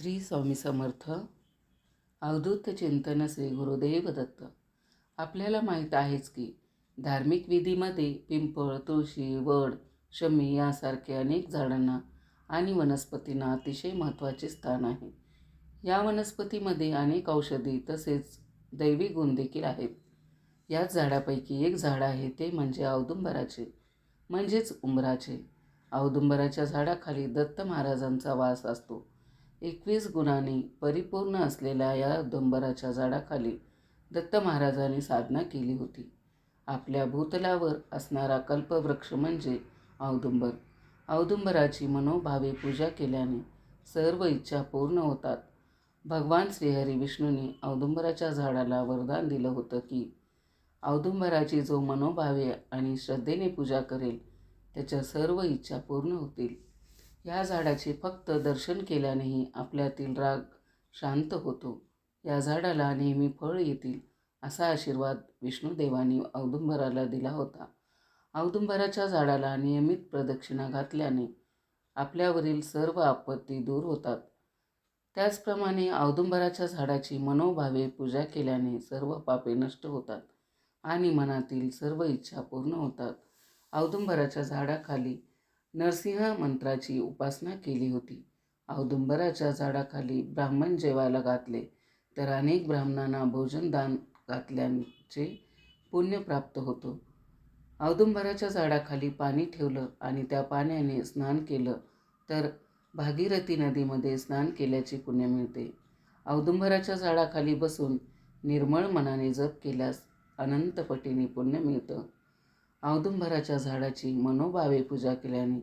श्री स्वामी समर्थ. अवधूत चिंतन श्री गुरुदेव दत्त. आपल्याला माहीत आहेच की धार्मिक विधीमध्ये पिंपळ तुळशी वड शमी यासारखे अनेक झाडांना आणि वनस्पतींना अतिशय महत्त्वाचे स्थान आहे. या वनस्पतीमध्ये अनेक औषधी तसेच दैवी गुण देखील आहेत. याच झाडापैकी एक झाड आहे ते म्हणजे औदुंबराचे म्हणजेच उंबराचे. औदुंबराच्या झाडाखाली दत्त महाराजांचा वास असतो. एकवीस गुणांनी परिपूर्ण असलेल्या या औदुंबराच्या झाडाखाली दत्त महाराजांनी साधना केली होती. आपल्या भूतलावर असणारा कल्पवृक्ष म्हणजे औदुंबर. औदुंबराची मनोभावे पूजा केल्याने सर्व इच्छा पूर्ण होतात. भगवान श्रीहरी विष्णूंनी औदुंबराच्या झाडाला वरदान दिलं होतं की औदुंबराची जो मनोभावे आणि श्रद्धेने पूजा करेल त्याच्या सर्व इच्छा पूर्ण होतील. या झाडाचे फक्त दर्शन केल्यानेही आपल्यातील राग शांत होतो. या झाडाला नेहमी फळ येतील असा आशीर्वाद विष्णुदेवाने औदुंबराला दिला होता. औदुंबराच्या झाडाला नियमित प्रदक्षिणा घातल्याने आपल्यावरील सर्व आपत्ती दूर होतात. त्याचप्रमाणे औदुंबराच्या झाडाची मनोभावे पूजा केल्याने सर्व पापे नष्ट होतात आणि मनातील सर्व इच्छा पूर्ण होतात. औदुंबराच्या झाडाखाली नरसिंह मंत्राची उपासना केली होती. औदुंबराच्या झाडाखाली ब्राह्मण जेवायला घातले तर अनेक ब्राह्मणांना भोजनदान घातल्याचे पुण्य प्राप्त होतो. औदुंबराच्या झाडाखाली पाणी ठेवलं आणि त्या पाण्याने स्नान केलं तर भागीरथी नदीमध्ये स्नान केल्याचे पुण्य मिळते. औदुंबराच्या झाडाखाली बसून निर्मळ मनाने जप केल्यास अनंतपटीने पुण्य मिळतं. औदुंबराच्या झाडाची मनोभावे पूजा केल्याने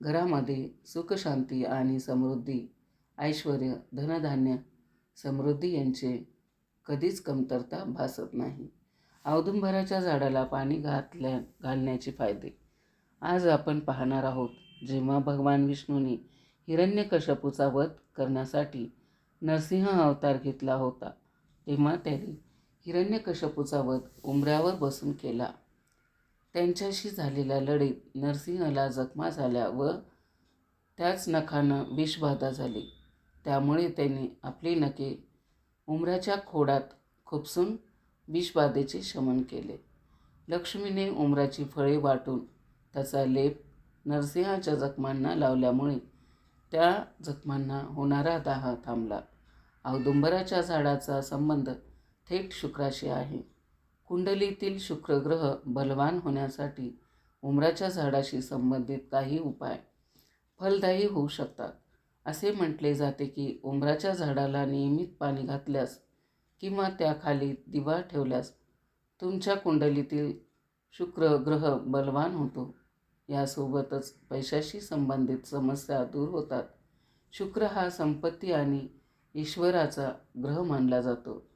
घरामध्ये सुखशांती आणि समृद्धी ऐश्वर धनधान्य समृद्धी यांचे कधीच कमतरता भासत नाही. औदुंबराच्या झाडाला पाणी घातल्या घालण्याचे फायदे. आज आपण पाहणार आहोत जेव्हा भगवान विष्णूने हिरण्यकशपूचा वध करण्यासाठी नरसिंह अवतार घेतला होता तेव्हा त्यांनी हिरण्यकशपूचा वध उंबऱ्यावर बसून केला. त्यांच्याशी झालेल्या लढीत नरसिंहला जखमा झाल्या व त्याच नखानं विषबाधा झाली. त्यामुळे त्यांनी आपली नखे उमराच्या खोडात खुपसून विषबाधेचे शमन केले. लक्ष्मीने उमराची फळे वाटून त्याचा लेप नरसिंहाच्या जखमांना लावल्यामुळे त्या जखमांना होणारा दाह थांबला. औदुंबराच्या झाडाचा संबंध थेट शुक्राशी आहे. कुंडलीतील शुक्रग्रह बलवान होण्यासाठी उमराच्या झाडाशी संबंधित काही उपाय फलदायी होऊ शकतात. असे म्हटले जाते की उमराच्या झाडाला नियमित पाणी घातल्यास किंवा त्याखाली दिवा ठेवल्यास तुमच्या कुंडलीतील शुक्र ग्रह बलवान होतो. यासोबतच पैशाशी संबंधित समस्या दूर होतात. शुक्र हा संपत्ती आणि ईश्वराचा ग्रह मानला जातो.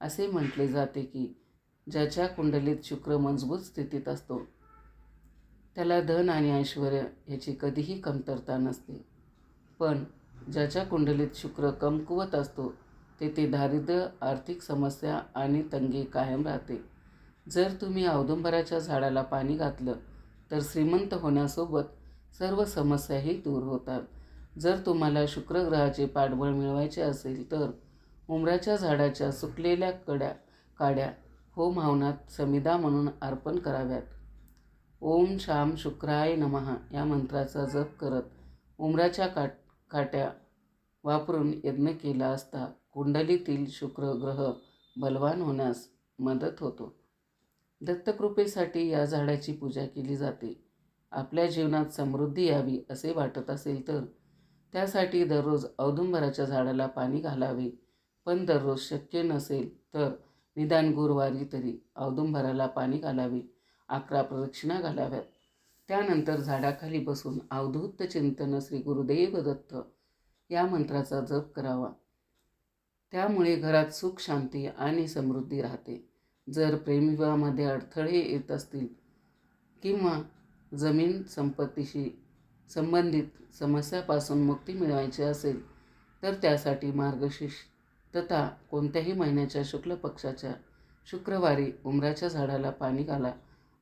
असे म्हटले जाते की ज्याच्या कुंडलीत शुक्र मजबूत स्थितीत असतो त्याला धन आणि ऐश्वर याची कधीही कमतरता नसते. पण ज्याच्या कुंडलीत शुक्र कमकुवत असतो तेथे दारिद्र्य आर्थिक समस्या आणि तंगी कायम राहते. जर तुम्ही औदुंबराच्या झाडाला पाणी घातलं तर श्रीमंत होण्यासोबत सर्व समस्याही दूर होतात. जर तुम्हाला शुक्रग्रहाचे पाठबळ मिळवायचे असेल तर उमराच्या झाडाच्या सुकलेल्या कड्या काड्या होम हवनात समिधा म्हणून अर्पण कराव्यात. ओम शाम शुक्राय नमहा या मंत्राचा जप करत उमराच्या काट काट्या वापरून यज्ञ केला असता कुंडलीतील शुक्र ग्रह बलवान होण्यास मदत होतो. दत्तकृपेसाठी या झाडाची पूजा केली जाते. आपल्या जीवनात समृद्धी यावी असे वाटत असेल तर त्यासाठी दररोज औदुंबराच्या झाडाला पाणी घालावे. पण दररोज शक्य नसेल तर निदान गुरुवारी तरी औदुंबराला पाणी घालावे अकरा प्रदक्षिणा घालाव्यात. त्यानंतर झाडाखाली बसून अवधूत चिंतन श्री गुरुदेव दत्त या मंत्राचा जप करावा. त्यामुळे घरात सुख शांती आणि समृद्धी राहते. जर प्रेमविवाहामध्ये अडथळे येत असतील किंवा जमीन संपत्तीशी संबंधित समस्यापासून मुक्ती मिळवायची असेल तर त्यासाठी मार्गशीर्ष तथा कोणत्याही महिन्याच्या शुक्ल पक्षाच्या शुक्रवारी उमराच्या झाडाला पाणी घाला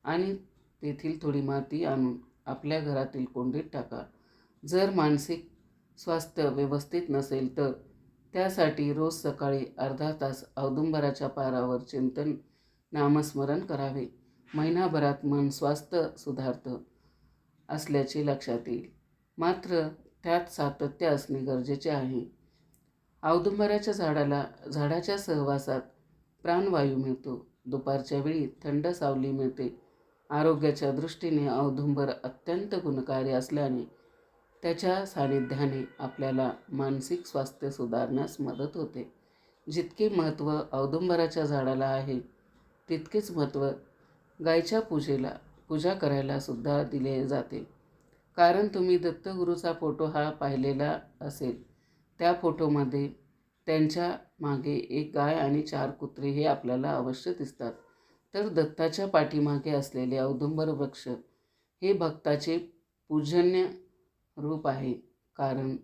आणि तेथील थोडी माती आणून आपल्या घरातील कोंडीत टाका. जर मानसिक स्वास्थ्य व्यवस्थित नसेल तर त्यासाठी रोज सकाळी अर्धा तास औदुंबराच्या पारावर चिंतन नामस्मरण करावे. महिनाभरात मन स्वास्थ्य सुधारतं असल्याचे लक्षात येईल. मात्र त्यात सातत्य असणे गरजेचे आहे. औदुंबराच्या झाडाला झाडाच्या सहवासात प्राणवायू मिळतो. दुपारच्या वेळी थंड सावली मिळते. आरोग्याच्या दृष्टीने औदुंबर अत्यंत गुणकारी असल्याने त्याच्या सानिध्याने आपल्याला मानसिक स्वास्थ्य सुधारण्यास मदत होते. जितके महत्त्व औदुंबराच्या झाडाला आहे तितकेच महत्त्व गायच्या पूजेला पूजा करायला सुद्धा दिले जाते. कारण तुम्ही दत्तगुरूचा फोटो हा पाहिलेला असेल. त्या फोटोमध्ये त्यांच्या मागे एक गाय आणि चार कुत्रे हे आपल्याला अवश्य दिसतात. तर दत्ताच्या पाठीमागे असलेले औदुंबर वृक्ष हे भक्ताचे पूजन्य रूप आहे. कारण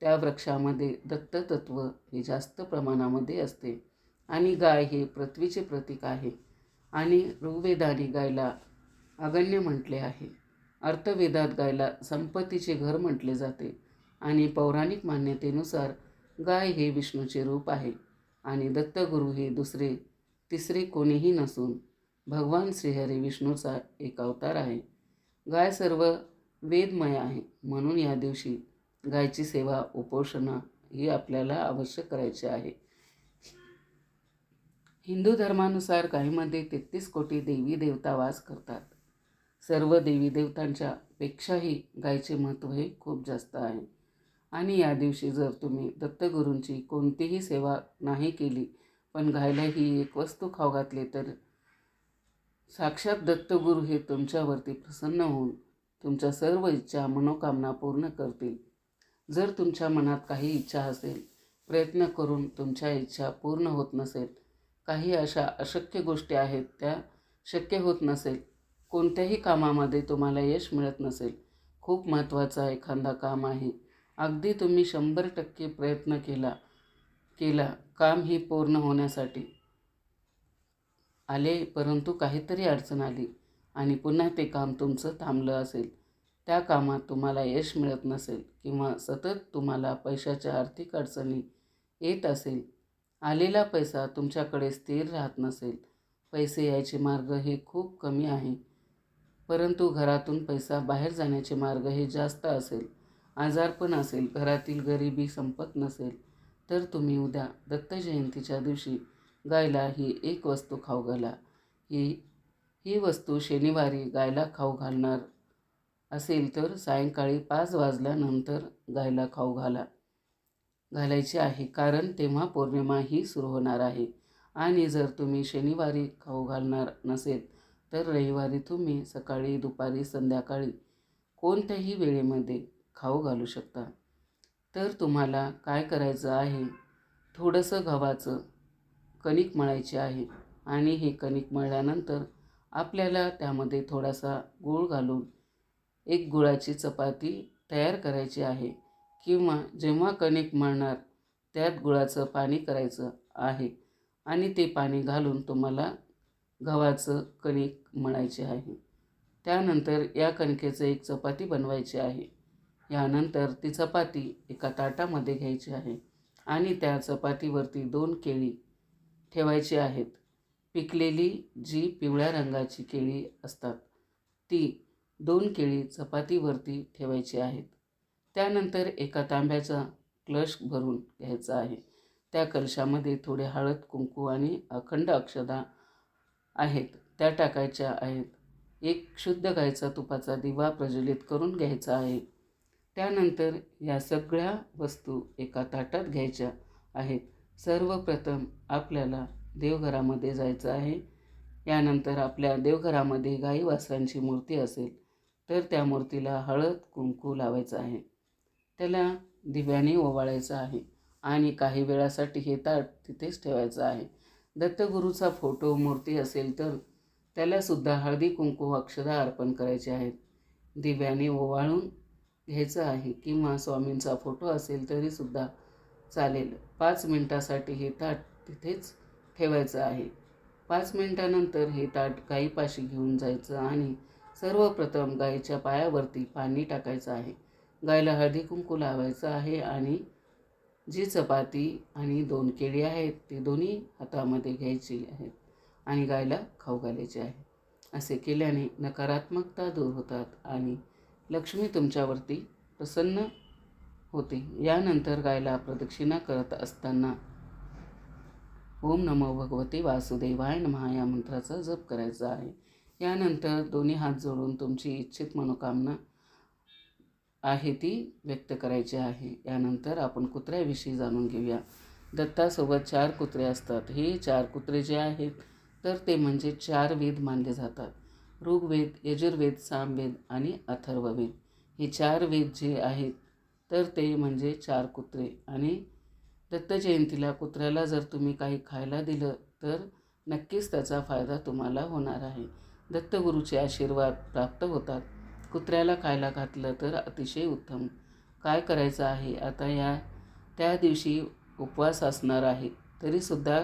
त्या वृक्षामध्ये दत्ततत्व हे जास्त प्रमाणामध्ये असते. आणि गाय हे पृथ्वीचे प्रतीक आहे. आणि ऋग्वेदाने गायला अगण्य म्हटले आहे. अर्थवेदात गायला संपत्तीचे घर म्हटले जाते. आणि पौराणिक मान्यतेनुसार गाय हे विष्णूचे रूप आहे आणि दत्तगुरू हे दुसरे तिसरे कोणीही नसून भगवान श्रीहरी विष्णूचा एक अवतार आहे. गाय सर्व वेदमय आहे म्हणून या दिवशी गायची सेवा उपोषणा ही आपल्याला अवश्य करायची आहे. हिंदू धर्मानुसार गायीमध्ये तेहतीस कोटी देवी देवता वास करतात. सर्व देवी देवतांच्या पेक्षाही गायचे महत्त्व हे खूप जास्त आहे. आणि या दिवशी जर तुम्ही दत्तगुरूंची कोणतीही सेवा नाही केली पण गायला ही एक वस्तू खाऊ घातली तर साक्षात दत्तगुरू हे तुमच्यावरती प्रसन्न होऊन तुमच्या सर्व इच्छा मनोकामना पूर्ण करतील. जर तुमच्या मनात काही इच्छा असेल प्रयत्न करून तुमच्या इच्छा पूर्ण होत नसेल काही अशा अशक्य गोष्टी आहेत त्या शक्य होत नसेल कोणत्याही कामामध्ये तुम्हाला यश मिळत नसेल खूप महत्त्वाचा एखादा काम आहे. अगदी तुम्ही शंभर टक्के प्रयत्न केला केला. काम हे पूर्ण होण्यासाठी. आले परंतु काहीतरी अडचण आली आणि पुन्हा ते काम तुमचं थांबलं असेल. त्या कामात तुम्हाला यश मिळत नसेल किंवा सतत तुम्हाला पैशाच्या आर्थिक अडचणी येत असेल. आलेला पैसा तुमच्याकडे स्थिर राहत नसेल. पैसे यायचे मार्ग हे खूप कमी आहे. परंतु घरातून पैसा बाहेर जाण्याचे मार्ग हे जास्त असेल. आजारपण असेल घरातील गरिबी संपत नसेल तर तुम्ही उद्या दत्त जयंतीच्या दिवशी गायला ही एक वस्तू खाऊ घाला. ही ही वस्तू शनिवारी गायला खाऊ घालणार असेल तर सायंकाळी पाच वाजल्यानंतर गायला खाऊ घाला. घालायची आहे कारण तेव्हा पौर्णिमा ही सुरू होणार आहे आणि जर तुम्ही शनिवारी खाऊ घालणार नसेल तर रविवारी तुम्ही सकाळी दुपारी संध्याकाळी कोणत्याही वेळेमध्ये खाऊ घालू शकता. तर तुम्हाला काय करायचं आहे? थोडंसं गव्हाचं कणिक मळायचे आहे आणि हे कणिक मळल्यानंतर आपल्याला त्यामध्ये थोडासा गूळ घालून एक गुळाची चपाती तयार करायची आहे किंवा जेव्हा कणिक मळणार त्यात गुळाचं पाणी करायचं आहे आणि ते पाणी घालून तुम्हाला गव्हाचं कणिक मळायचे आहे. त्यानंतर या कणकेचं एक चपाती बनवायची आहे. यानंतर ती चपाती एका ताटामध्ये घ्यायची आहे आणि त्या चपातीवरती दोन केळी ठेवायची आहेत. पिकलेली जी पिवळ्या रंगाची केळी असतात ती दोन केळी चपातीवरती ठेवायची आहेत. त्यानंतर एका तांब्याचा क्लश भरून घ्यायचा आहे. त्या कलशामध्ये थोडे हळद कुंकू आणि अखंड अक्षदा आहेत. त्या टाकायच्या आहेत. एक शुद्ध गायचा तुपाचा दिवा प्रज्वलित करून घ्यायचा आहे. त्यानंतर या सगळ्या वस्तू एका ताटात घ्यायच्या आहेत. सर्वप्रथम आपल्याला देवघरामध्ये जायचं आहे. यानंतर आपल्या देवघरामध्ये गाई वासरांची मूर्ती असेल तर त्या मूर्तीला हळद कुंकू लावायचं आहे. त्याला दिव्याने ओवाळायचं आहे आणि काही वेळासाठी हे ताट तिथेच ठेवायचं आहे. दत्तगुरूचा फोटो मूर्ती असेल तर त्यालासुद्धा हळदी कुंकू अक्षदा अर्पण करायचे आहेत. दिव्याने ओवाळून घ्यायचं आहे किंवा स्वामींचा फोटो असेल तरीसुद्धा चालेल. पाच मिनटासाठी हे ताट तिथेच ठेवायचं आहे. पाच मिनटानंतर हे ताट गाईपाशी घेऊन जायचं आणि सर्वप्रथम गाईच्या पायावरती पाणी टाकायचं आहे. गायला हळदी कुंकू लावायचं आहे आणि जी चपाती आणि दोन केळी आहेत ती दोन्ही हातामध्ये घ्यायची आहेत आणि गायला खाऊ घालायची आहे. असे केल्याने नकारात्मकता दूर होतात आणि लक्ष्मी तुमच्यावरती प्रसन्न होते. यानंतर गायला प्रदक्षिणा करत असताना ओम नमो भगवते वासुदेवाय नमः या मंत्राचा जप करायचा आहे. यानंतर दोन्ही हात जोडून तुमची इच्छित मनोकामना आहे ती व्यक्त करायची आहे. यानंतर आपण कुत्र्याविषयी जाणून घेऊया. दत्तासोबत चार कुत्रे असतात. हे चार कुत्रे जे आहेत तर ते म्हणजे चार वेद मानले जातात. ऋग्वेद यजुर्वेद सामवेद आणि अथर्ववेद. हे चार वेद जे आहेत तर ते म्हणजे चार कुत्रे. आणि दत्तजयंतीला कुत्र्याला जर तुम्ही काही खायला दिलं तर नक्कीच त्याचा फायदा तुम्हाला होणार आहे. दत्तगुरूचे आशीर्वाद प्राप्त होतात. कुत्र्याला खायला घातलं तर अतिशय उत्तम. काय करायचं आहे? आता या त्या दिवशी उपवास असणार आहे. तरीसुद्धा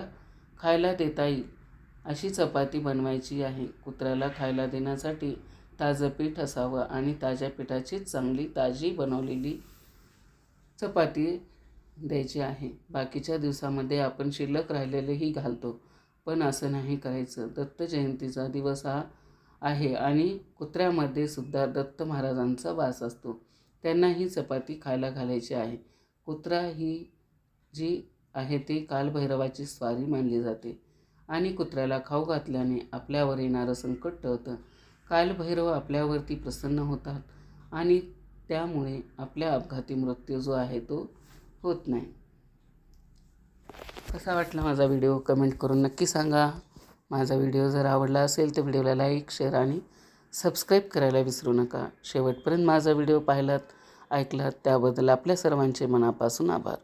खायला देता येईल. अशी चपाती बनवायची आहे. कुत्र्याला खायला देण्यासाठी ताजं पीठ असावं आणि ताज्या पिठाचीच चांगली ताजी बनवलेली चपाती द्यायची आहे. बाकीच्या दिवसामध्ये आपण शिल्लक राहिलेलेही घालतो. पण असं नाही करायचं. दत्त जयंतीचा दिवस हा आहे आणि कुत्र्यामध्ये सुद्धा दत्त महाराजांचा वास असतो. त्यांना ही चपाती खायला घालायची आहे. कुत्रा ही जी आहे ती कालभैरवाची स्वारी मानली जाते. आणि कुत्र्याला खाऊ घातल्याने आपल्यावर येणारं संकट टळतं. कालभैरव आपल्यावरती प्रसन्न होतात आणि त्यामुळे आपल्या अपघाती मृत्यू जो आहे तो होत नाही. कसा वाटला माझा व्हिडिओ? कमेंट करून नक्की सांगा. माझा व्हिडिओ जर आवडला असेल तर व्हिडिओला लाईक शेअर आणि सबस्क्राईब करायला विसरू नका. शेवटपर्यंत माझा व्हिडिओ पाहिलात ऐकलात त्याबद्दल आपल्या सर्वांचे मनापासून आभार.